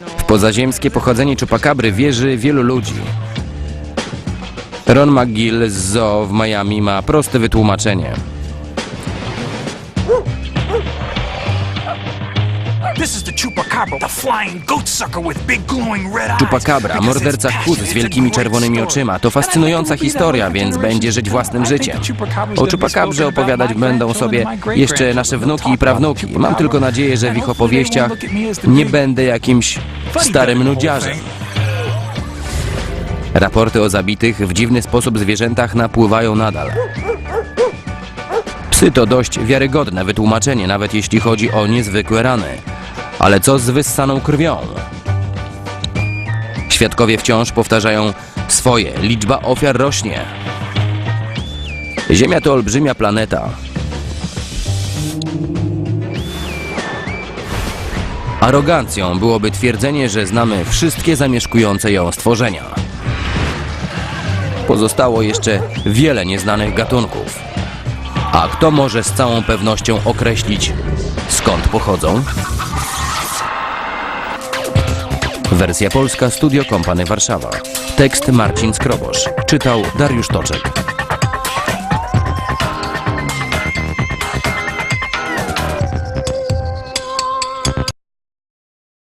W pozaziemskie pochodzenie czupakabry wierzy wielu ludzi. Ron McGill z Zoo w Miami ma proste wytłumaczenie. This is the chupacabra, the flying goat sucker with big glowing red eyes. Because morderca chód z wielkimi czerwonymi oczyma. To fascynująca historia, więc będzie żyć własnym życiem. O czupakabrze opowiadać będą sobie jeszcze nasze wnuki i prawnuki. Mam tylko nadzieję, że w ich opowieściach nie będę jakimś starym nudziarzem. Raporty o zabitych w dziwny sposób zwierzętach napływają nadal. Psy to dość wiarygodne wytłumaczenie, nawet jeśli chodzi o niezwykłe rany. Ale co z wyssaną krwią? Świadkowie wciąż powtarzają swoje, liczba ofiar rośnie. Ziemia to olbrzymia planeta. Arogancją byłoby twierdzenie, że znamy wszystkie zamieszkujące ją stworzenia. Pozostało jeszcze wiele nieznanych gatunków. A kto może z całą pewnością określić, skąd pochodzą? Wersja polska Studio Kompany Warszawa. Tekst Marcin Skrobosz. Czytał Dariusz Toczek.